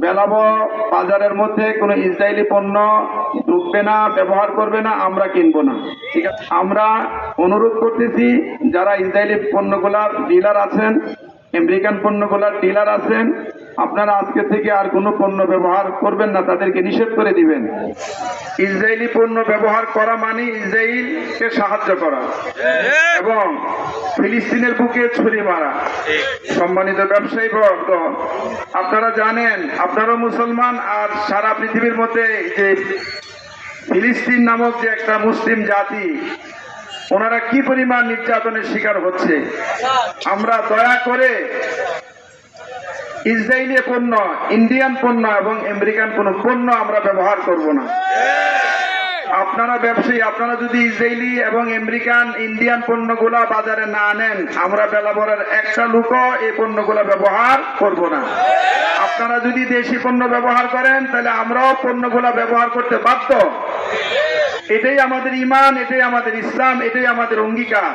বেলাব, বাজারের মধ্যে কোনো ইসরায়েলি পণ্য ঢুকবে না, ব্যবহার করবে না, আমরা কিনবো না। ঠিক আছে, আমরা অনুরোধ করতেছি, যারা ইসরায়েলি পণ্যগুলার ডিলার আছেন, আমেরিকান পণ্যগুলার ডিলার আছেন আপনারা আজকে থেকে আর কোনো পণ্য ব্যবহার করবেন না, তাদেরকে নিষেধ করে দিবেন। ইসরায়েলি পণ্য ব্যবহার করা মানে ইসরায়েলকে সাহায্য করা এবং ফিলিস্তিনের বুকে ছুরি মারা। সম্মানিত ব্যবসায়ী বর্গ, আপনারা জানেন আপনারা মুসলমান, আর সারা পৃথিবীর মধ্যে যে ফিলিস্তিন নামক যে একটা মুসলিম জাতি, ওনারা কি পরিমাণ নির্যাতনের শিকার হচ্ছে? আমরা দয়া করে ইসরায়েলি পণ্য, ইন্ডিয়ান পণ্য এবং আমেরিকান কোনো পণ্য আমরা ব্যবহার করব না। আপনারা ব্যবসায়ী, আপনারা যদি ইসরায়েলি এবং আমেরিকান, ইন্ডিয়ান পণ্যগুলা বাজারে না আনেন আমরা বেলাবরের একটা লোকও এই পণ্যগুলা ব্যবহার করব না। আপনারা যদি দেশি পণ্য ব্যবহার করেন, তাহলে আমরাও পণ্যগুলা ব্যবহার করতে বাধ্য। এটাই আমাদের ইমান, এটাই আমাদের ইসলাম, এটাই আমাদের অঙ্গীকার।